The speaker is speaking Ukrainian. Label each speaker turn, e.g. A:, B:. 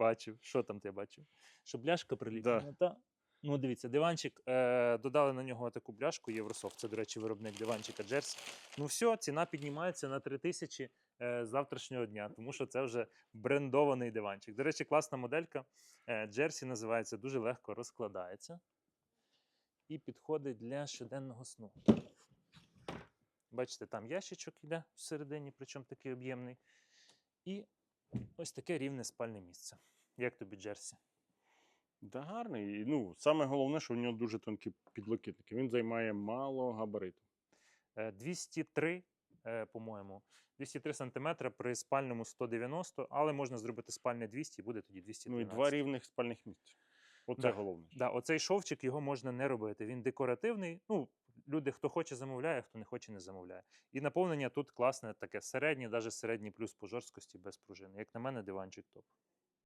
A: Бачив. Що там ти бачив? Що бляшка приліплена?
B: Да.
A: Та. Ну, дивіться, диванчик, е, додали на нього таку бляшку Єврософт. Це, до речі, виробник диванчика Джерсі. Ну все, ціна піднімається на 3 тисячі е, завтрашнього дня, тому що це вже брендований диванчик. До речі, класна моделька. Е, Джерсі називається, дуже легко розкладається і підходить для щоденного сну. Бачите, там ящичок йде всередині, причому такий об'ємний. І ось таке рівне спальне місце. Як тобі Джерсі?
B: Да, гарний. Ну, саме головне, що в нього дуже тонкі підлокітники. Він займає мало габариту.
A: Е, 203, е, по-моєму, 203 сантиметри при спальному 190, але можна зробити спальне 200 і буде тоді 213.
B: Ну і два рівних спальних місця. Оце
A: Да.
B: головне.
A: Да, оцей шовчик його можна не робити. Він декоративний. Ну, люди, хто хоче, замовляє, хто не хоче, не замовляє. І наповнення тут класне, таке середнє, навіть середній плюс по жорсткості без пружини. Як на мене, диванчик топ.